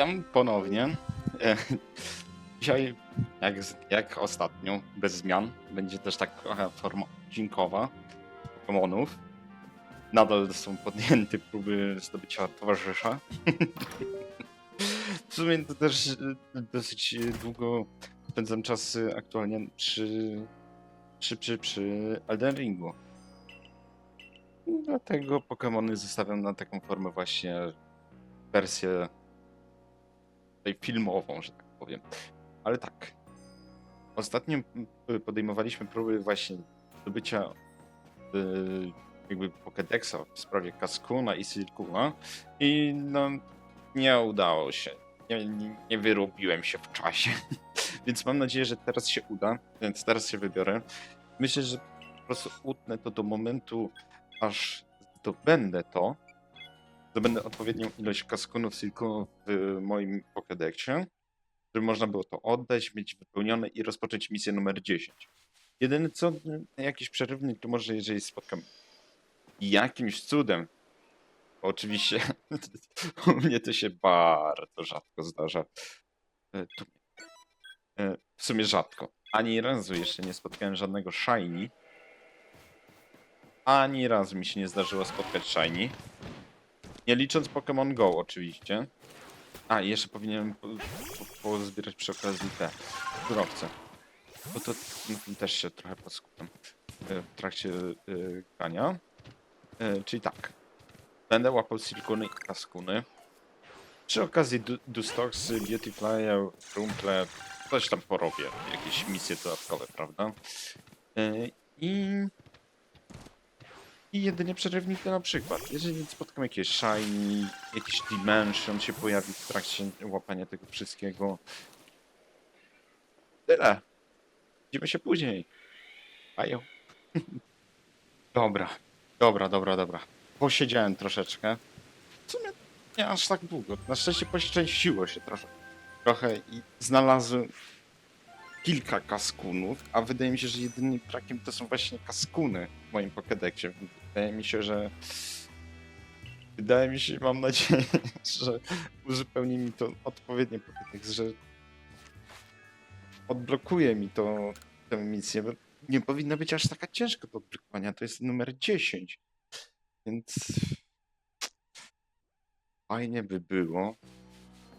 witam ponownie. E, Dzisiaj, jak, jak ostatnio, bez zmian, będzie też taka forma odcinkowa Pokémonów. Nadal są podjęte próby zdobycia towarzysza. W sumie to też e, dosyć długo spędzam czas aktualnie przy, przy, przy, przy Elden Ringu. Dlatego Pokémony zostawiam na taką formę właśnie wersję tutaj filmową, że tak powiem. Ale tak. Ostatnio podejmowaliśmy próby właśnie zdobycia yy, jakby Pokédexa w sprawie Kaskuna i Silkuna i no nie udało się. Nie, nie, nie wyrobiłem się w czasie. Więc mam nadzieję, że teraz się uda, więc teraz się wybiorę. Myślę, że po prostu utnę to do momentu, aż zdobędę to, zdobędę odpowiednią ilość kaskunów, silkunów w moim Pokédexie, żeby można było to oddać, mieć wypełnione i rozpocząć misję numer 10. Jedyne co, jakiś przerywnik, to może jeżeli spotkam jakimś cudem, oczywiście u mnie to się bardzo rzadko zdarza. E, e, W sumie rzadko. Ani razu jeszcze nie spotkałem żadnego shiny. Ani razu mi się nie zdarzyło spotkać shiny. Nie licząc Pokémon Go oczywiście. A, i jeszcze powinienem po- po- pozbierać przy okazji te surowce. Bo to tym też się trochę poskupiam e, w trakcie e, grania. E, Czyli tak. Będę łapał silikuny i kaskuny. Przy okazji Du- Dustoxy, Beautyflyer, Rumple, coś tam porobię. Jakieś misje dodatkowe, prawda? E, I i jedynie przerywniki na przykład. Jeżeli spotkam jakieś shiny, jakiś dimension się pojawi w trakcie łapania tego wszystkiego. Tyle. Widzimy się później. Bajo. dobra, dobra, dobra, dobra. Posiedziałem troszeczkę. W sumie nie aż tak długo. Na szczęście poszczęściło się trochę. Trochę i znalazłem kilka kaskunów, a wydaje mi się, że jedynym brakiem to są właśnie kaskuny w moim Pokédexie. Wydaje mi się, że wydaje mi się, mam nadzieję, że uzupełni mi to odpowiednio Pokédex, że odblokuje mi to tę misję, nie powinna być aż taka ciężka do odblokowania. To jest numer 10. Więc fajnie by było.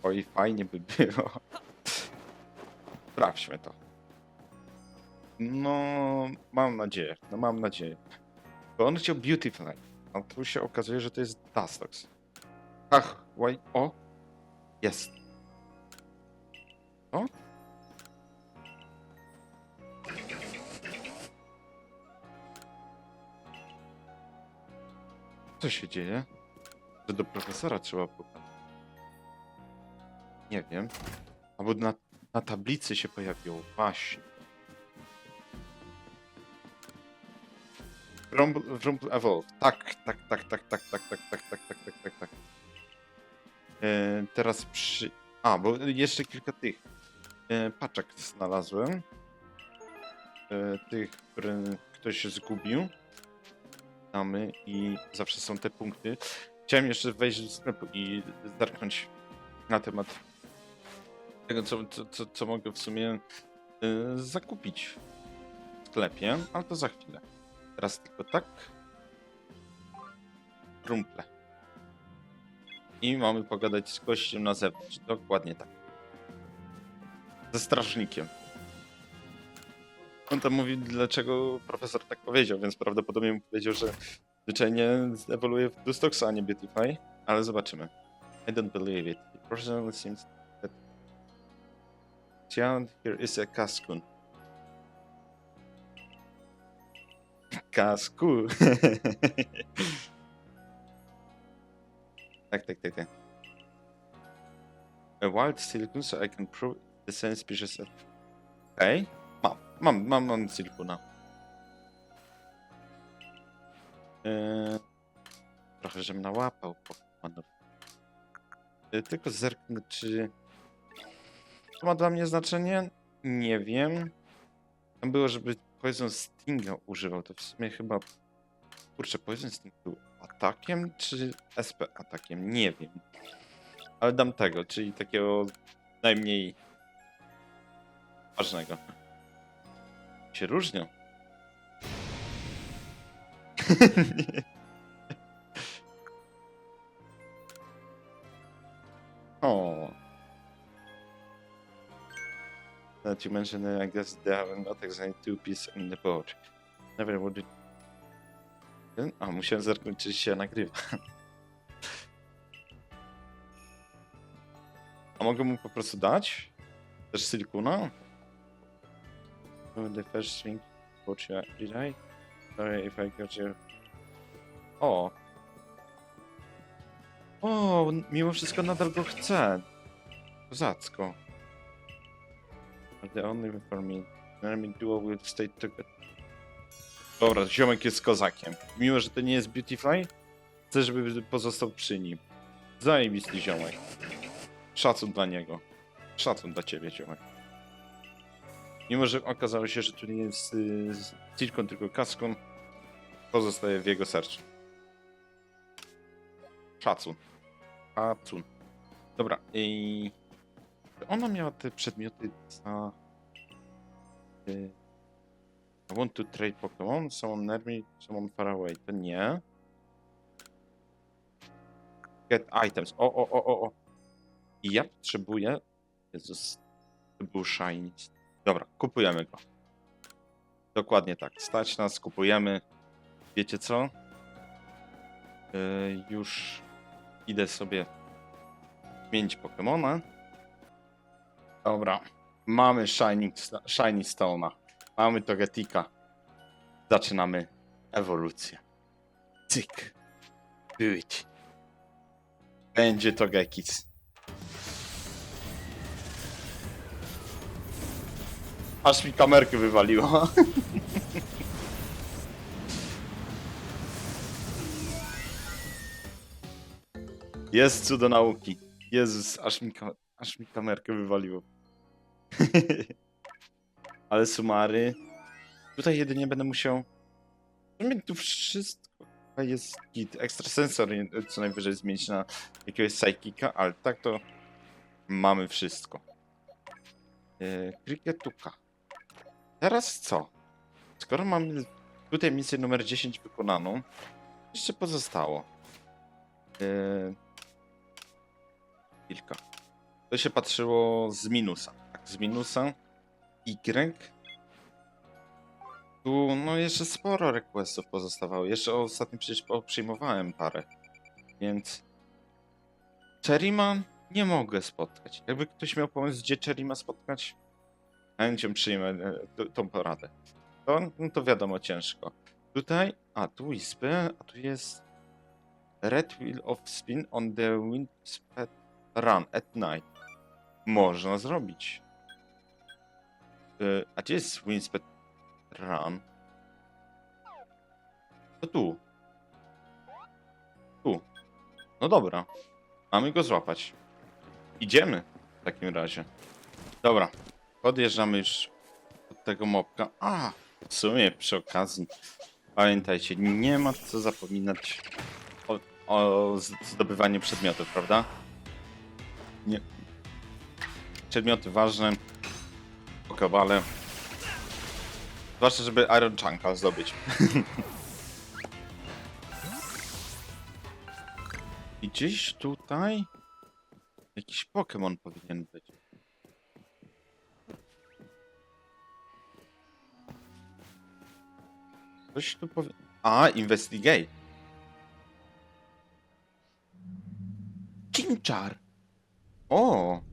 Oj, fajnie by było. Sprawdźmy to. No, mam nadzieję. No, mam nadzieję. Bo on chciał Beautifly, a tu się okazuje, że to jest Dustox. Ach, why? O! Jest. O? Co się dzieje? Że do profesora trzeba pokazać. Nie wiem. Albo na, na tablicy się pojawiło. Właśnie. Rumble, Rumble Evolve. Tak, tak, tak, tak, tak, tak, tak, tak, tak, tak, tak, tak, tak. E, teraz przy... A, bo jeszcze kilka tych e, paczek znalazłem. E, tych, które ktoś zgubił. Mamy i zawsze są te punkty. Chciałem jeszcze wejść do sklepu i zerknąć na temat tego, co, co, co, mogę w sumie e, zakupić w sklepie, ale to za chwilę. Teraz tylko tak. Rumple. I mamy pogadać z gościem na zewnątrz. Dokładnie tak. Ze strażnikiem. On tam mówi, dlaczego profesor tak powiedział, więc prawdopodobnie mu powiedział, że zwyczajnie ewoluuje w Dustoxa, a nie Beautify. Ale zobaczymy. I don't believe it. The professor seems that... Here is a Kaskun. Kasku. tak, tak, tak, tak. A wild silicon, so I can prove the same species. Okej. Mam, mam, mam, mam silikuna. Eee, trochę, żem nałapał Pokemonów. Tylko zerknę, czy... To ma dla mnie znaczenie? Nie wiem. Tam było, żeby Poison Stinga używał, to w sumie chyba... Kurczę, Poison Sting był atakiem, czy SP atakiem? Nie wiem. Ale dam tego, czyli takiego najmniej ważnego. Się różnią. O. That you mentioned that I guess they have not exactly two pieces in the boat. Never would it... A, musiałem zerknąć, czy się nagrywa. A mogę mu po prostu dać? Też silikuna? Oh, The first swing bought you, did I? Sorry if I got you. O! O, mimo wszystko nadal go chcę. Kozacko. But The only way for me. Enemy duo will stay together. Dobra, ziomek jest kozakiem. Mimo, że to nie jest Beautifly, chcę, żeby pozostał przy nim. Zajebisty ziomek. Szacun dla niego. Szacun dla ciebie, ziomek. Mimo, że okazało się, że tu nie jest y, z Tilką, tylko kaską, pozostaje w jego sercu. Szacun. Szacun. Dobra, i... Ona miała te przedmioty za... y, I want to trade Pokémon, someone near me, someone far away. To nie. Get items. O, o, o, o, o. I ja potrzebuję... Jezus, to był shiny. Dobra, kupujemy go. Dokładnie tak. Stać nas, kupujemy. Wiecie co? Yy, już idę sobie zmienić Pokemona. Dobra. Mamy Shiny, shiny Stone'a. Mamy Togetika. Zaczynamy ewolucję. Cyk. Być. Będzie Togekic. Aż mi kamerkę wywaliło. Jest cudo nauki. Jezus, aż mi, ka- aż mi kamerkę wywaliło. Ale sumary. Tutaj jedynie będę musiał. W tu wszystko jest git. Ekstrasensory co najwyżej zmienić na jakiegoś psychika, ale tak to mamy wszystko. Yy, Kriketuka. Teraz co? Skoro mamy tutaj misję numer 10 wykonaną, jeszcze pozostało. Yy... Kilka. To się patrzyło z minusa. Tak, z minusa. Y. Tu, no jeszcze sporo requestów pozostawało. Jeszcze ostatnio przecież przyjmowałem parę. Więc... Cherima nie mogę spotkać. Jakby ktoś miał pomysł, gdzie Cherima spotkać, chęcią przyjmę e, tą poradę. To, no to wiadomo, ciężko. Tutaj, a tu Wispy, a tu jest Red Wheel of Spin on the Windsped Run at night. Można zrobić. Y, A gdzie jest Windsped Run? To tu. Tu. No dobra. Mamy go złapać. Idziemy w takim razie. Dobra. Podjeżdżamy już od tego mopka. A, w sumie przy okazji. Pamiętajcie, nie ma co zapominać o, o zdobywaniu przedmiotów, prawda? Nie. Przedmioty ważne. Pokebale. Zwłaszcza, żeby Iron Chunka zdobyć. I gdzieś tutaj jakiś Pokémon powinien być. Coś tu powie... A, investigate. Kinczar. O.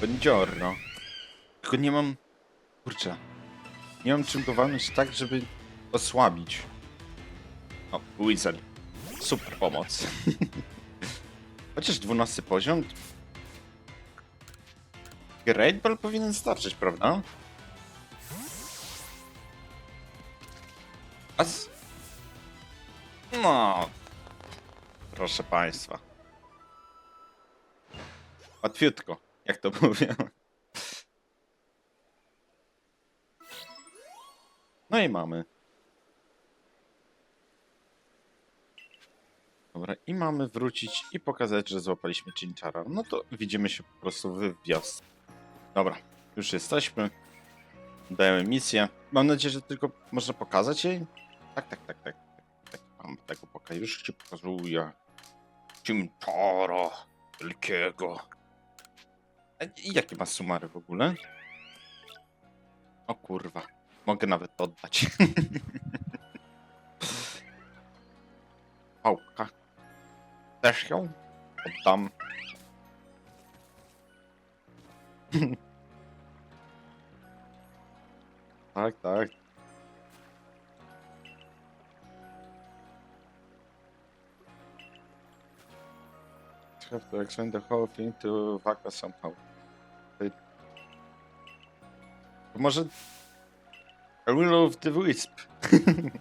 Buongiorno. Tylko nie mam... Kurczę. Nie mam czym go tak, żeby osłabić. O, Wizard. Super pomoc. Chociaż 12 poziom. Great Ball powinien starczyć, prawda? A z... No. Proszę państwa. Łatwiutko, jak to mówią. No i mamy. Dobra, i mamy wrócić i pokazać, że złapaliśmy Chinchara. No to widzimy się po prostu w wiosce. Dobra, już jesteśmy. Dajemy misję. Mam nadzieję, że tylko można pokazać jej. Tak, tak, tak, tak. tak mam tego pokazać. Już ci pokazuję. Chinchara wielkiego. A i jakie ma sumary w ogóle? O kurwa. Mogę nawet oddać. Pałka. Też ją oddam. tak, tak. Have to explain the whole thing to Waka somehow. Może... Will of the Wisp.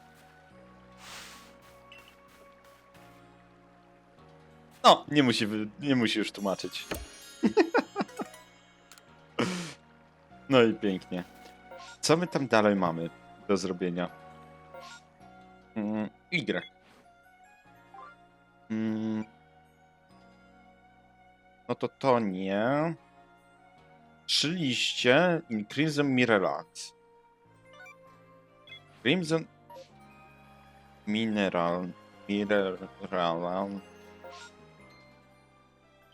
No, nie musi, nie musi już tłumaczyć. No i pięknie. Co my tam dalej mamy do zrobienia? Mm, Y. Mm. No to to nie. Trzy liście in Crimson Minerals. Crimson Mineral. Mineral.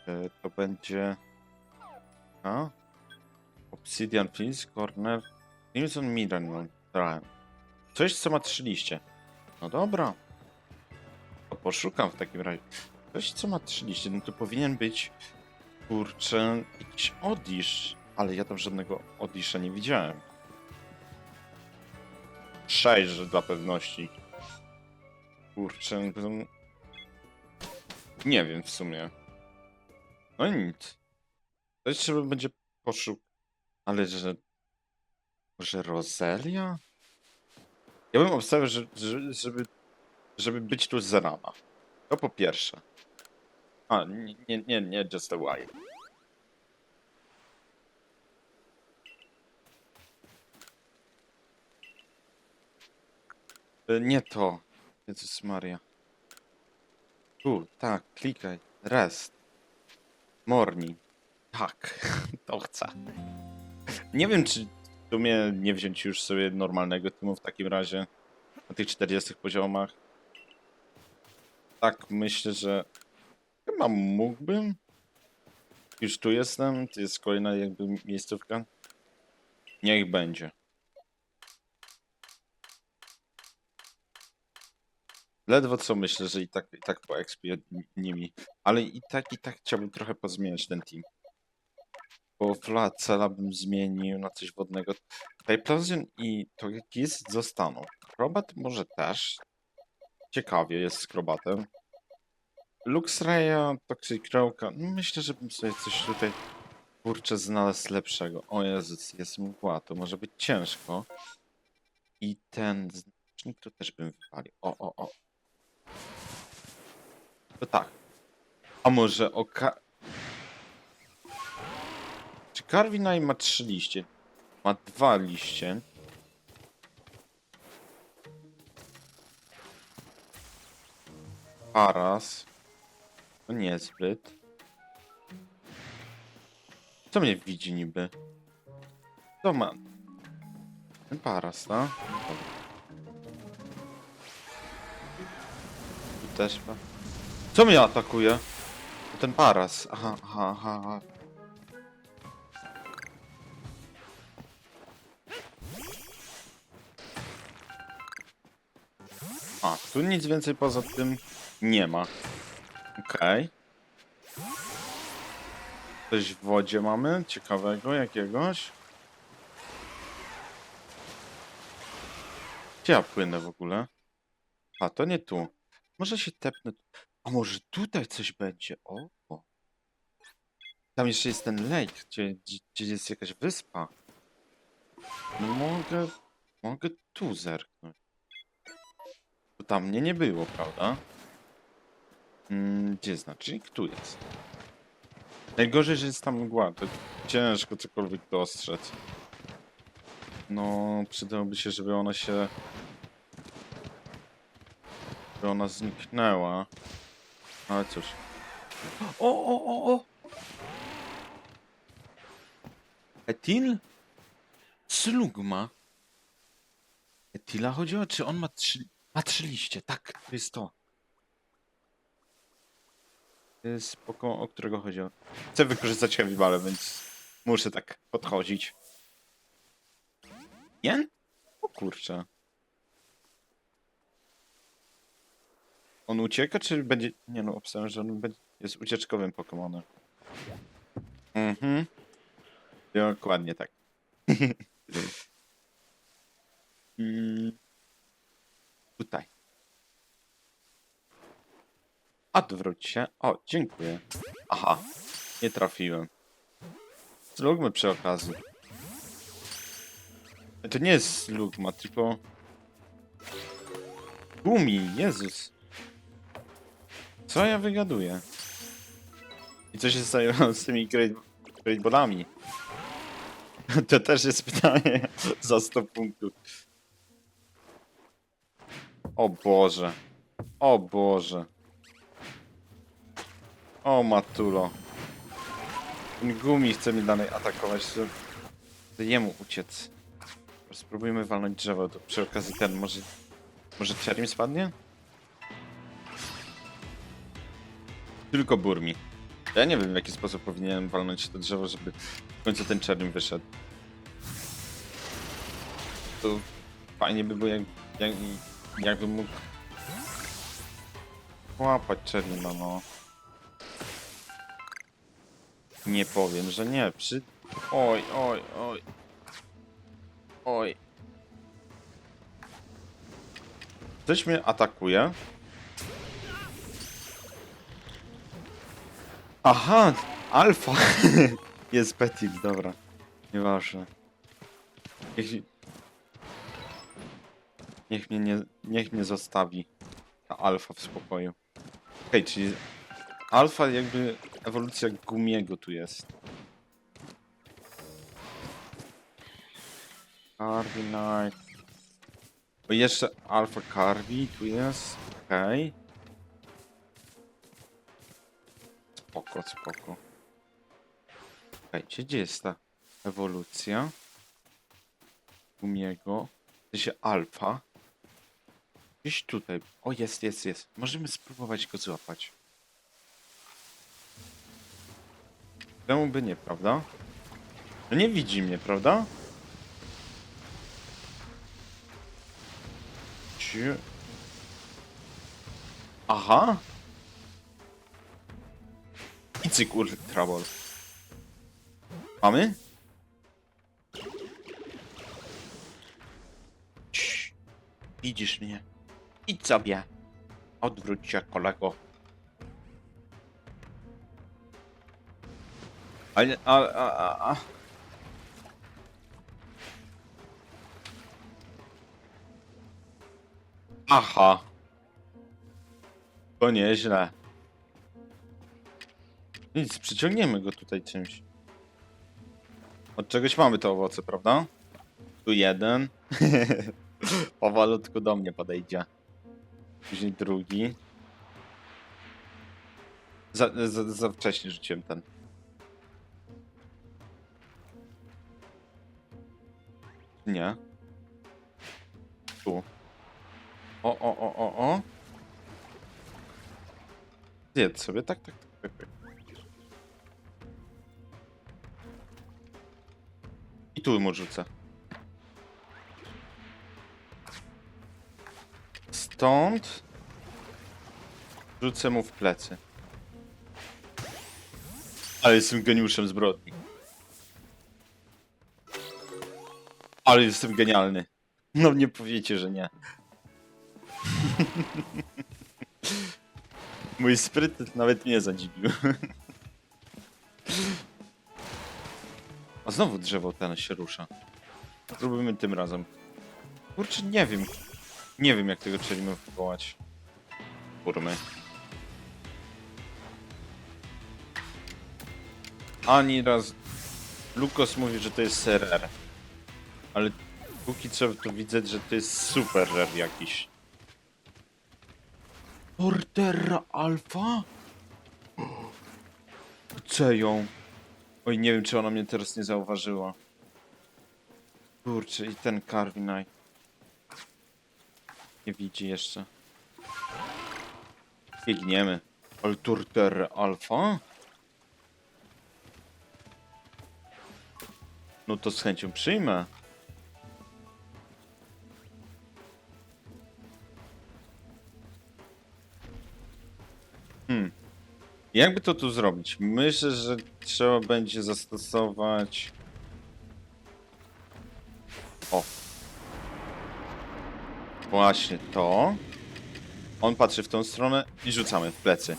E, To będzie. A? Obsidian Fields, Corner. Crimson Mineral. Coś, co ma trzy liście. No dobra. To poszukam w takim razie. Coś, co ma trzy liście, no to powinien być. Kurczę, jakiś Odisz. Ale ja tam żadnego Odisza nie widziałem. Sześć dla pewności. Kurczę, nie wiem w sumie. No nic. To jeszcze będzie poszukać. Ale że. Może Roselia? Ja bym obstawiał, że, że, żeby, żeby być tu z rana. To po pierwsze. A, nie, nie, nie, Just a While. E, Nie to. Jezus Maria. Tu, tak, klikaj. Rest. Morning. Tak, to chcę. Nie wiem, czy w sumie nie wziąć już sobie normalnego teamu w takim razie na tych 40 poziomach. Tak, myślę, że chyba mógłbym. Już tu jestem, to jest kolejna jakby miejscówka. Niech będzie. Ledwo co myślę, że i tak, i tak po expię nimi. Ale i tak, i tak chciałbym trochę pozmieniać ten team. Bo Flacela bym zmienił na coś wodnego. Typlosion i to jak jest zostaną. Krobat może też. Ciekawie jest z Krobatem. Luxraya, Toxic Crowka. No myślę, że bym sobie coś tutaj kurczę znalazł lepszego. O Jezus, jest mgła, to może być ciężko. I ten znacznik to też bym wywalił. O, o, o. To tak. A może oka... Czy Carvinine ma trzy liście? Ma dwa liście. Paras. To niezbyt. Co mnie widzi niby? Co ma? Paras, tak? Tu też ma. Co mnie atakuje? Ten Paras. Aha, aha, aha. A, tu nic więcej poza tym nie ma. Okej. Coś w wodzie mamy? Ciekawego jakiegoś? Gdzie ja płynę w ogóle? A, to nie tu. Może się tepnę. A może tutaj coś będzie? O. o. Tam jeszcze jest ten lake, gdzie, gdzie, jest jakaś wyspa. No mogę... Mogę tu zerknąć. To tam mnie nie było, prawda? Mm, gdzie znacznik? Tu jest. Najgorzej, że jest tam mgła. To ciężko cokolwiek dostrzec. No, przydałoby się, żeby ona się... Żeby ona zniknęła. Ale cóż. O, o, o, o! Etil? Slugma. Etila chodziło, czy on ma trzy... Ma trzy liście, tak, to jest to. To jest Pokémon, o którego chodziło. Chcę wykorzystać Heavy więc muszę tak podchodzić. Jen? O kurczę. On ucieka, czy będzie... Nie no, obstawiam, że on będzie... jest ucieczkowym Pokemonem. Mhm. Dokładnie tak. mm. Tutaj. Odwróć się. O, dziękuję. Aha, nie trafiłem. Slugmy przy okazji. To nie jest slugma, tylko... Gumi, Jezus. Co ja wygaduję? I co się stało z tymi great, great? To też jest pytanie za 100 punktów. O Boże. O Boże. O Matulo. Ten gumi chce mnie dalej atakować. To jemu uciec. Spróbujmy walnąć drzewo. To przy okazji ten może... Może Cherim spadnie? Tylko burmi. Ja nie wiem w jaki sposób powinienem walnąć to drzewo, żeby w końcu ten Cherim wyszedł. To fajnie by było jak, jak, jakbym mógł łapać Cherima, no. Nie powiem, że nie. Przy... Oj, oj, oj. Oj. Coś mnie atakuje. Aha, alfa. Jest Petit, dobra. Nieważne. Niech, niech mnie nie, niech mnie zostawi ta alfa w spokoju. Okej, czyli alfa jakby ewolucja gumiego tu jest. Carby Knight. O, jeszcze alfa Carby tu jest. Okej. Spoko, spoko. Słuchajcie, gdzie jest ta ewolucja? Gumiego. To się alfa. Gdzieś tutaj. O, jest, jest, jest. Możemy spróbować go złapać. Czemu by nie, prawda? No nie widzi mnie, prawda? Aha. Cyk ultrabol. Mamy? Cii. Widzisz mnie. Idź sobie. Odwróć się, kolego. Ale, a, a, a. Aha. To nieźle. Nic, przyciągniemy go tutaj czymś. Od czegoś mamy te owoce, prawda? Tu jeden. Powolutku do mnie podejdzie. Później drugi. Za, za, za wcześnie rzuciłem ten. Nie. Tu. O, o, o, o, o. Zjedz sobie, tak, tak, tak, tak. Tu mu rzucę. Stąd rzucę mu w plecy. Ale jestem geniuszem zbrodni. Ale jestem genialny. No nie powiecie, że nie. Mój spryt nawet mnie zadziwił. znowu drzewo ten się rusza. Spróbujmy tym razem. Kurczę, nie wiem. Nie wiem jak tego Czelimy wywołać. Burmy. Ani raz... Lukos mówi, że to jest serrer. Ale póki co to widzę, że to jest super rare jakiś. Porterra Alpha? Chcę ją. Oj, nie wiem, czy ona mnie teraz nie zauważyła. Kurczę, i ten Carvinite. Nie widzi jeszcze. Biegniemy. Alturter Alpha? No to z chęcią przyjmę. Jakby to tu zrobić? Myślę, że trzeba będzie zastosować. O. Właśnie to. On patrzy w tą stronę i rzucamy w plecy.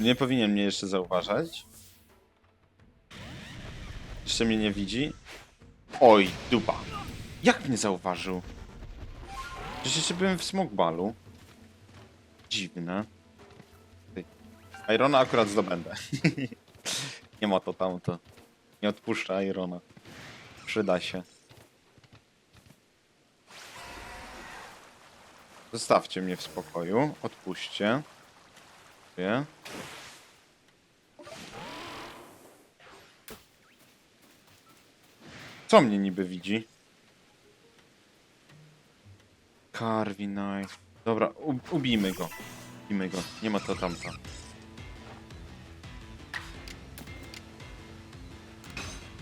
Nie powinien mnie jeszcze zauważać. Jeszcze mnie nie widzi. Oj, dupa. Jak mnie zauważył? Przecież jeszcze byłem w smogbalu. Dziwne. Irona akurat zdobędę. nie ma to tamto. Nie odpuszcza Irona. Przyda się. Zostawcie mnie w spokoju. Odpuśćcie. Dziękuję. Co mnie niby widzi? Carvi knife. Dobra, ubijmy go. Ubijmy go. Nie ma to tamto.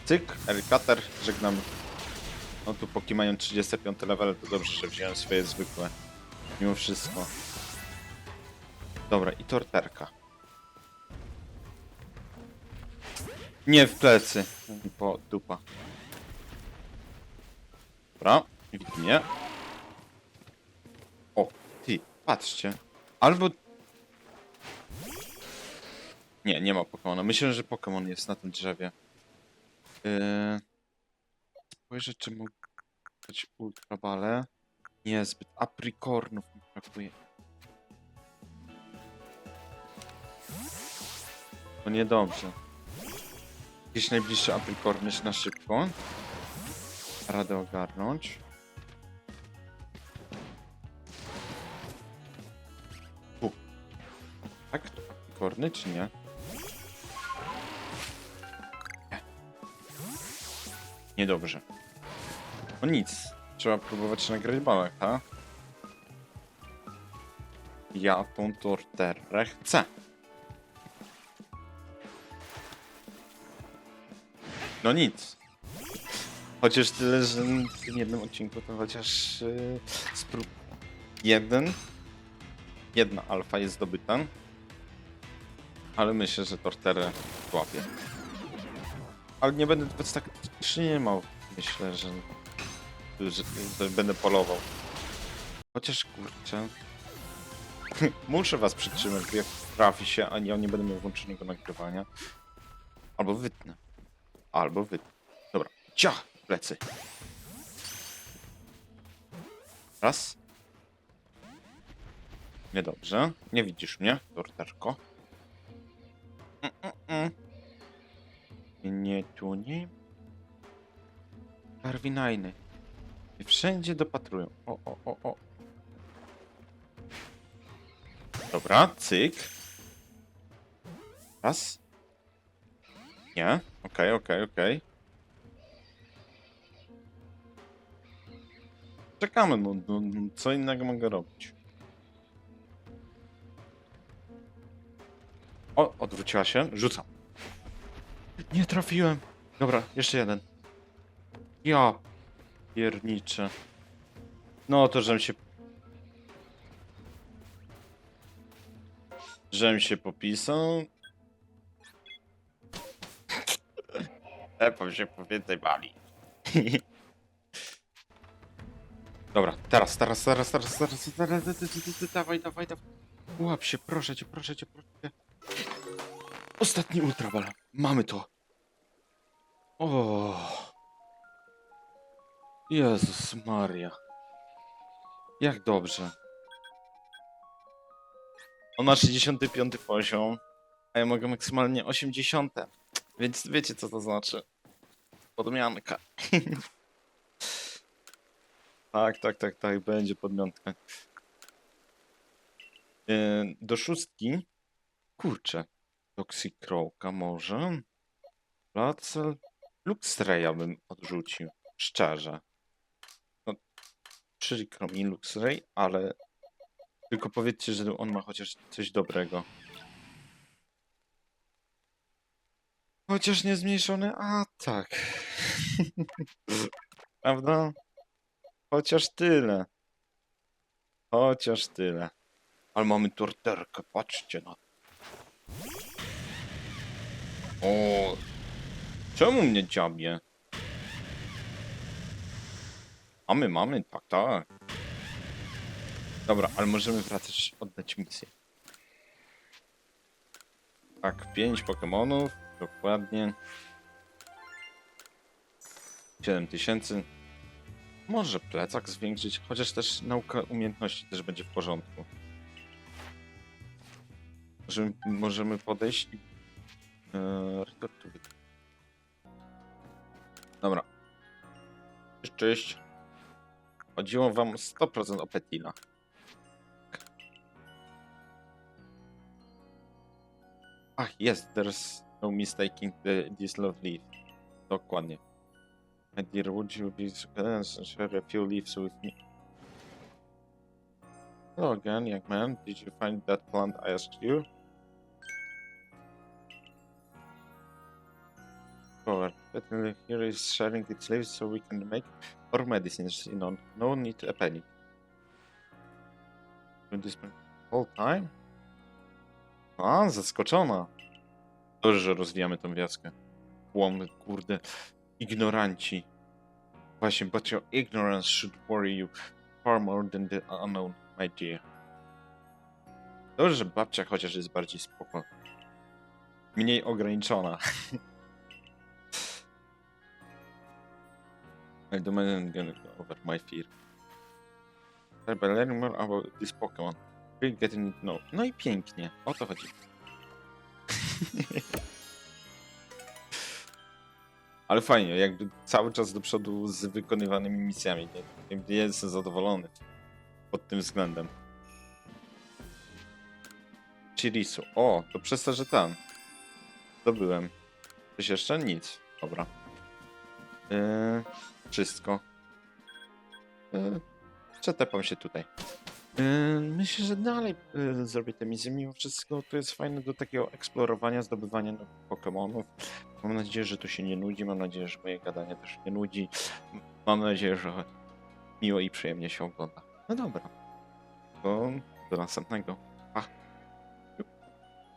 Cyk, Elkater, żegnamy. No tu póki mają 35 level, to dobrze, że wziąłem swoje zwykłe. Mimo wszystko. Dobra, i torterka. Nie w plecy. Po dupa. Dobra, widzi mnie. O, ty, patrzcie. Albo... Nie, nie ma Pokemona. Myślę, że Pokemon jest na tym drzewie. Yy... Spojrzę, czy mogę dać ultrabale. Niezbyt. Aprikornów mi brakuje. To niedobrze. Jakieś najbliższe aprikorny na szybko. Radę ogarnąć. U. Tak? To aprikorny czy? Nie. Niedobrze. No nic. Trzeba próbować nagrać balak, ha? Ja tą torterę chcę. No nic. Chociaż tyle, że w tym jednym odcinku to chociaż yy, sprób... Jeden. Jedna alfa jest zdobyta. Ale myślę, że torterę złapię. Ale nie będę tak trzymał. Myślę, że, że, będę polował. Chociaż kurczę. Muszę was przytrzymać, jak trafi się, a ja nie będę miał włączonego nagrywania. Albo wytnę. Albo wytnę. Dobra. Ciach! Plecy. Raz. Niedobrze. Nie widzisz mnie, torterko. Mm, mm, mm. Nie tu, nie. Karwinajny. Wszędzie dopatrują. O, o, o, o. Dobra, cyk. Raz. Nie. Okej, okej, okej. Czekamy, no, no, no, co innego mogę robić. O, odwróciła się, rzucam. Nie trafiłem. Dobra, jeszcze jeden. Ja pierniczę. No to, żem się... Żem się popisał. Epom się po więcej bali. Dobra, teraz, teraz, teraz, teraz, teraz, teraz, teraz, dawaj, dawaj, dawaj. Łap się, proszę cię, proszę cię, proszę cię. Ostatni ultrawal. Mamy to. O. Jezus Maria. Jak dobrze. On ma 65 poziom, a ja mogę maksymalnie 80. Więc wiecie co to znaczy. Podmianka. tak, tak, tak, tak, będzie podmianka. Yy, do szóstki. Kurczę. Toxicroaka może. Placel. Luxraya bym odrzucił. Szczerze. Przykro mi Luxray, ale tylko powiedzcie, że on ma chociaż coś dobrego. Chociaż nie zmniejszony atak. Prawda? Chociaż tyle. Chociaż tyle. Ale mamy torterkę, patrzcie na to. O, czemu mnie dziabie? Mamy, mamy, tak, tak. Dobra, ale możemy wracać, oddać misję. Tak, pięć Pokemonów, dokładnie. 7000. Może plecak zwiększyć, chociaż też nauka umiejętności też będzie w porządku. Możemy, możemy podejść i... It. Dobra. Cześć. Chodziło wam 100% o Petina. Ach, yes, there's no mistaking the, this love leaf. Dokładnie. My dear, would you be so kind and share a few leaves with me? Hello again, young man. Did you find that plant I asked you? But here is sharing its leaves so we can make our medicines. You know, no need a panic. Doing this time? A, zaskoczona. Dobrze, że rozwijamy tą wioskę. Łom, kurde, ignoranci. Właśnie, but your ignorance should worry you far more than the unknown, my dear. Dobrze, że babcia chociaż jest bardziej spoko. Mniej ograniczona. I do man gonna go over my fear. By learning more about this Pokemon. We're getting to know. No i pięknie. O to chodzi. Ale fajnie, jakby cały czas do przodu z wykonywanymi misjami. Jakby Jestem zadowolony pod tym względem. Chirisu. O, to przez to, że tam. Zdobyłem. Coś jeszcze? Nic. Dobra. Yy, wszystko. Yy, przetepam się tutaj. Yy, myślę, że dalej yy, zrobię te misje. Mimo wszystko to jest fajne do takiego eksplorowania, zdobywania nowych Pokemonów. Mam nadzieję, że to się nie nudzi. Mam nadzieję, że moje gadanie też nie nudzi. Mam nadzieję, że miło i przyjemnie się ogląda. No dobra. To do następnego. Pa.